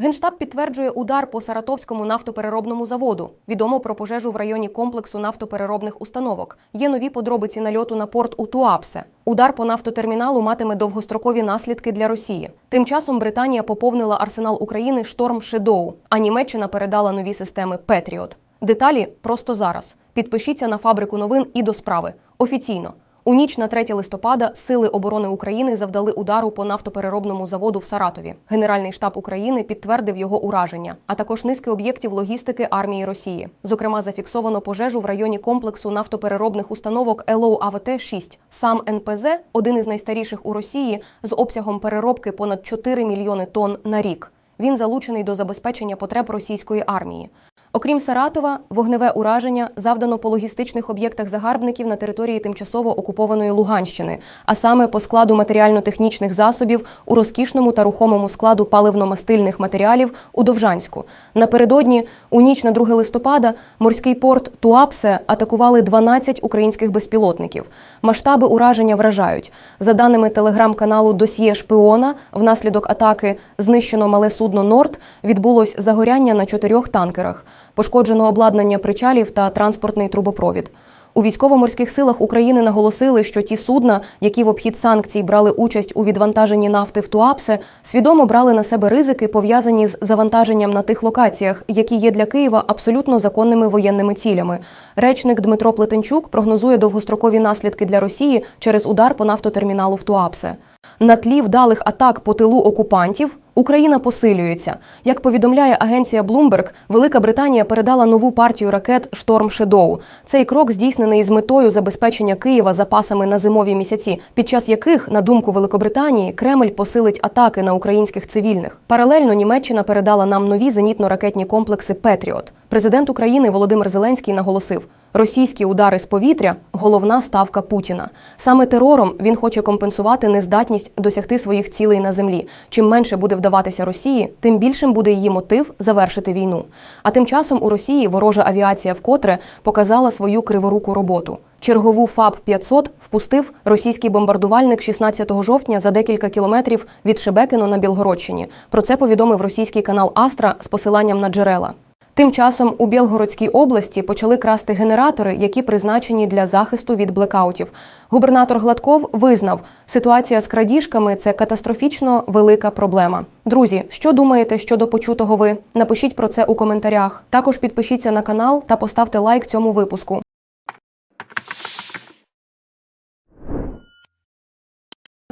Генштаб підтверджує удар по Саратовському нафтопереробному заводу. Відомо про пожежу в районі комплексу нафтопереробних установок. Є нові подробиці нальоту на порт у Туапсе. Удар по нафтотерміналу матиме довгострокові наслідки для Росії. Тим часом Британія поповнила арсенал України шторм Шедоу, а Німеччина передала нові системи Петріот. Деталі просто зараз. Підпишіться на фабрику новин і до справи. Офіційно. У ніч на 3 листопада Сили оборони України завдали удару по нафтопереробному заводу в Саратові. Генеральний штаб України підтвердив його ураження, а також низки об'єктів логістики армії Росії. Зокрема, зафіксовано пожежу в районі комплексу нафтопереробних установок ЛО АВТ 6 Сам НПЗ один із найстаріших у Росії з обсягом переробки понад 4 мільйони тонн на рік. Він залучений до забезпечення потреб російської армії. Окрім Саратова, вогневе ураження завдано по логістичних об'єктах загарбників на території тимчасово окупованої Луганщини, а саме по складу матеріально-технічних засобів у розкішному та рухомому складу паливно-мастильних матеріалів у Довжанську. Напередодні, у ніч на 2 листопада, морський порт Туапсе атакували 12 українських безпілотників. Масштаби ураження вражають. За даними телеграм-каналу Досьє Шпіона, внаслідок атаки знищено мале судно Норд відбулось загоряння на чотирьох танкерах. Пошкоджено обладнання причалів та транспортний трубопровід. У військово-морських силах України наголосили, що ті судна, які в обхід санкцій брали участь у відвантаженні нафти в Туапсе, свідомо брали на себе ризики, пов'язані з завантаженням на тих локаціях, які є для Києва абсолютно законними воєнними цілями. Речник Дмитро Плетенчук прогнозує довгострокові наслідки для Росії через удар по нафтотерміналу в Туапсе. На тлі вдалих атак по тилу окупантів Україна посилюється. Як повідомляє агенція Bloomberg, Велика Британія передала нову партію ракет Шторм Шедоу. Цей крок здійснений з метою забезпечення Києва запасами на зимові місяці, під час яких, на думку Великобританії, Кремль посилить атаки на українських цивільних. Паралельно Німеччина передала нам нові зенітно-ракетні комплекси Петріот. Президент України Володимир Зеленський наголосив. Російські удари з повітря головна ставка Путіна. Саме терором він хоче компенсувати нездатність досягти своїх цілей на землі. Чим менше буде вдаватися Росії, тим більшим буде її мотив завершити війну. А тим часом у Росії ворожа авіація вкотре показала свою криворуку роботу. Чергову ФАБ 500 впустив російський бомбардувальник 16 жовтня за декілька кілометрів від Шебекино на Білгородщині. Про це повідомив російський канал Астра з посиланням на джерела. Тим часом у Білгородській області почали красти генератори, які призначені для захисту від блекаутів. Губернатор Гладков визнав, ситуація з крадіжками це катастрофічно велика проблема. Друзі, що думаєте щодо почутого ви? Напишіть про це у коментарях. Також підпишіться на канал та поставте лайк цьому випуску.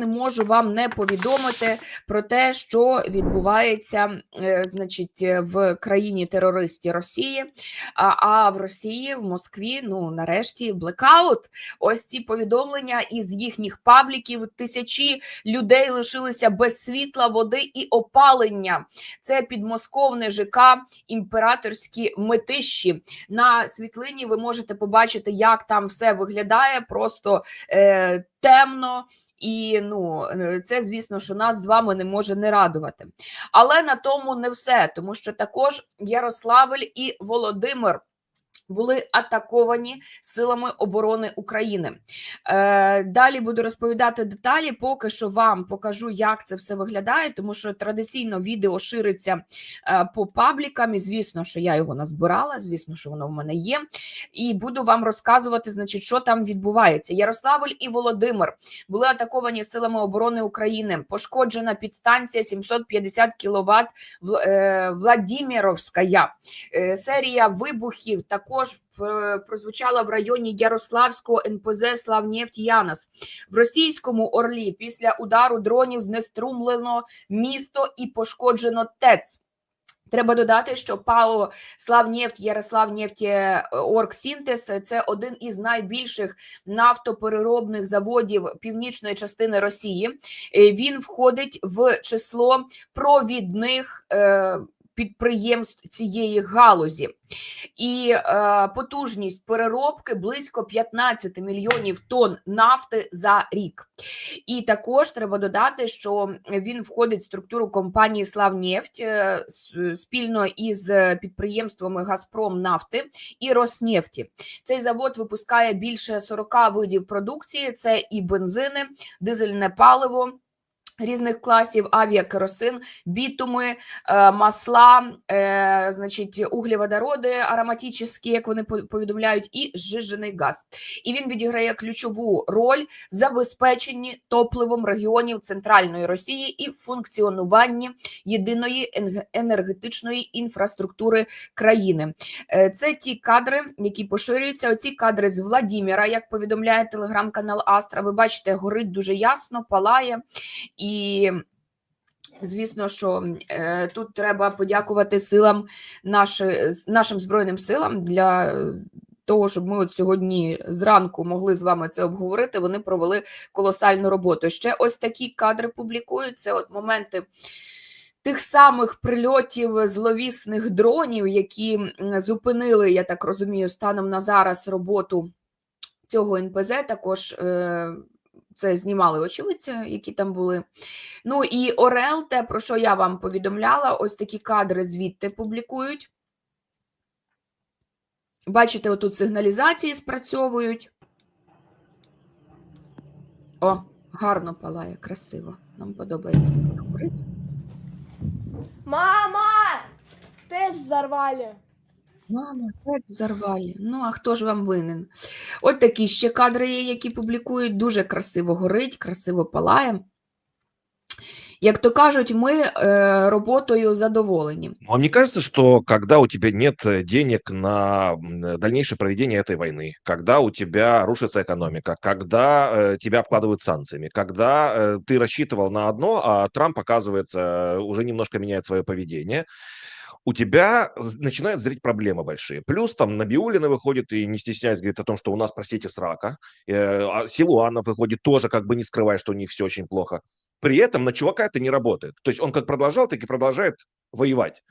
Не можу вам не повідомити про те, що відбувається, е, значить, в країні терористі Росії. А, а в Росії, в Москві, ну нарешті, блекаут. Ось ці повідомлення із їхніх пабліків. Тисячі людей лишилися без світла, води і опалення. Це підмосковне ЖК імператорські метищі. На світлині ви можете побачити, як там все виглядає, просто е, темно. І ну е, це звісно, що нас з вами не може не радувати. Але на тому не все, тому що також Ярославль і Володимир. Були атаковані силами оборони України. Е, Далі буду розповідати деталі. Поки що вам покажу, як це все виглядає, тому що традиційно відео шириться е, по паблікам. І звісно, що я його назбирала. Звісно, що воно в мене є. І буду вам розказувати, значить, що там відбувається. Ярославль і Володимир були атаковані силами оборони України. Пошкоджена підстанція 750 кВт Владимировська. Е, Серія вибухів також е, прозвучала в районі Ярославського НПЗ Славнефть Янас. В російському Орлі після удару дронів знеструмлено місто і пошкоджено ТЕЦ. Треба додати, що ПАО Славнефть, Ярославнефть е, Оргсінтез – це один із найбільших нафтопереробних заводів північної частини Росії. Е, Він входить в число провідних підприємств цієї галузі, і е, потужність переробки близько 15 мільйонів тонн нафти за рік. І також треба додати, що він входить в структуру компанії Славнефть е, спільно із підприємствами Газпром нафти і Роснефті. Цей завод випускає більше 40 видів продукції: це і бензини, дизельне паливо. Різних класів авіакеросин, бітуми, е, масла, е, значить, углеводороди ароматичні, як вони по- повідомляють, і зжижений газ. І він відіграє ключову роль в забезпеченні топливом регіонів центральної Росії і функціонуванні єдиної енергетичної інфраструктури країни. Е, Це ті кадри, які поширюються. Оці кадри з Владіміра, як повідомляє телеграм-канал Астра. Ви бачите, горить дуже ясно, палає. І звісно, що е, тут треба подякувати силам наші, нашим збройним силам для того, щоб ми от сьогодні зранку могли з вами це обговорити. Вони провели колосальну роботу. Ще ось такі кадри публікуються. От моменти. Тих самих прильотів зловісних дронів, які зупинили, я так розумію, станом на зараз роботу цього НПЗ, також е, це знімали очевидці, які там були. Ну і Орел, те, про що я вам повідомляла, ось такі кадри звідти публікують. Бачите, отут сигналізації спрацьовують. О, гарно палає, красиво. Нам подобається. як горить. Мама! ТЭС взорвали. Мама, опять взорвали. Ну, а хто ж вам винен? От такі ще кадри є, які публікують. Дуже красиво горить, красиво палає. Як то кажуть, ми е, роботою задоволені. Вам не кажется, что когда у тебя нет э, денег на м, дальнейшее проведение этой войны, когда у тебя рушится экономика, когда э, тебя обкладывают санкциями, когда э, ты рассчитывал на одно, а Трамп, оказывается, уже немножко меняет свое поведение, у тебя начинают зреть проблемы большие. Плюс там Набиулина выходит и не стесняясь говорит о том, что у нас, простите, срака. Э, а Силуанов выходит тоже как бы не скрывая, что у них все очень плохо. При этом на чувака это не работает. То есть он как продолжал, так и продолжает воевать.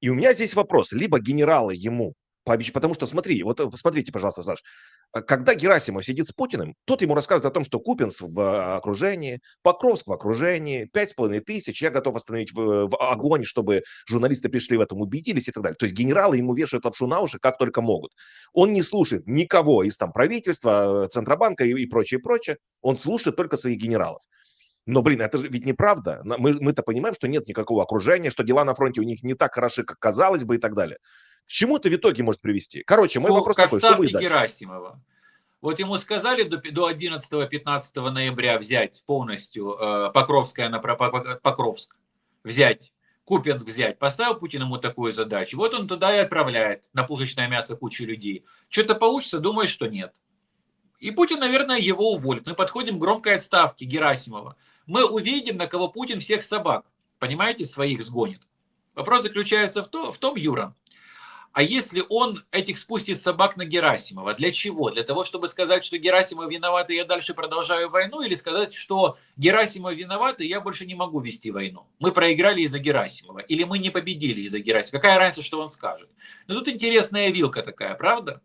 И у меня здесь вопрос. Либо генералы ему потому что смотри, вот э, посмотрите, пожалуйста, Саш, а когда Герасимов сидит с Путиным, тот ему рассказывает о том, что Купинск в э, окружении, Покровск в окружении, пять с половиной тысяч, я готов остановить в, в огонь, чтобы журналисты пришли в этом, убедились и так далее. То есть генералы ему вешают лапшу на уши как только могут. Он не слушает никого из там правительства, э, Центробанка и, и прочее, прочее. Он слушает только своих генералов. Но, блин, это же ведь неправда. Мы, мы-то понимаем, что нет никакого окружения, что дела на фронте у них не так хороши, как казалось бы и так далее. К чему это в итоге может привести? Короче, мой Ну, вопрос такой, что дальше? Герасимова. Вот ему сказали до, до 11-15 ноября взять полностью э, Покровское Покровск, взять, Купенск взять. Поставил Путин ему такую задачу. Вот он туда и отправляет на пушечное мясо кучу людей. Что-то получится, думает, что нет. И Путин, наверное, его уволит. Мы подходим к громкой отставке Герасимова. Мы увидим, на кого Путин всех собак, понимаете, своих сгонит. Вопрос заключается в, то, в том, Юра, а если он этих спустит собак на Герасимова, для чего? Для того, чтобы сказать, что Герасимов виноват, и я дальше продолжаю войну, или сказать, что Герасимов виноват, и я больше не могу вести войну. Мы проиграли из-за Герасимова, или мы не победили из-за Герасимова. Какая разница, что он скажет? Но тут интересная вилка такая, правда?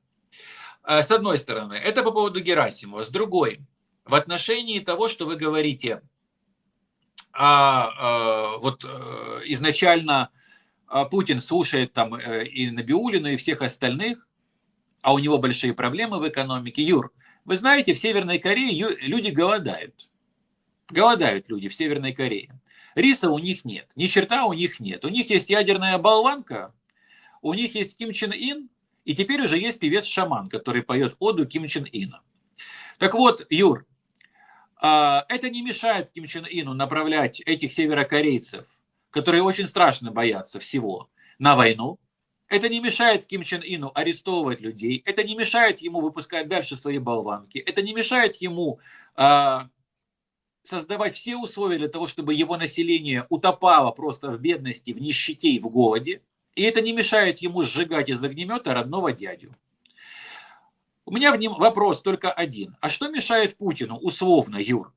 Э, С одной стороны, это по поводу Герасимова. С другой, в отношении того, что вы говорите, а, э, вот э, изначально а, Путин слушает там э, и Набиулину, и всех остальных, а у него большие проблемы в экономике. Юр, вы знаете, в Северной Корее люди голодают. Голодают люди в Северной Корее. Риса у них нет, ни черта у них нет. У них есть ядерная болванка, у них есть Ким Чен Ин, и теперь уже есть певец-шаман, который поет оду Ким Чен Ина. Так вот, Юр, а, это не мешает Ким Чен Ину направлять этих северокорейцев, которые очень страшно боятся всего, на войну. Это не мешает Ким Чен Ину арестовывать людей. Это не мешает ему выпускать дальше свои болванки. Это не мешает ему а, создавать все условия для того, чтобы его население утопало просто в бедности, в нищете и в голоде. И это не мешает ему сжигать из огнемета родного дядю. У меня в нем вопрос только один. А что мешает Путину, условно, Юр, э,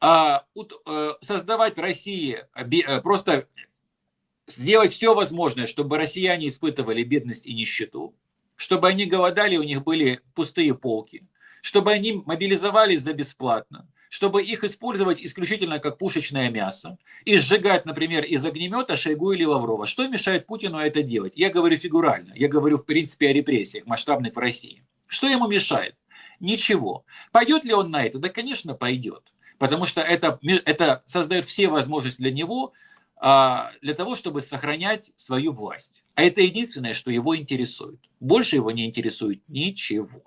создавать в России, э, э, просто сделать все возможное, чтобы россияне испытывали бедность и нищету, чтобы они голодали, у них были пустые полки, чтобы они мобилизовались за бесплатно, чтобы их использовать исключительно как пушечное мясо и сжигать, например, из огнемета Шойгу или Лаврова. Что мешает Путину это делать? Я говорю фигурально, я говорю в принципе о репрессиях масштабных в России. Что ему мешает? Ничего. Пойдет ли он на это? Да, конечно, пойдет. Потому что это, это создает все возможности для него а, для того, чтобы сохранять свою власть. А это единственное, что его интересует. Больше его не интересует ничего.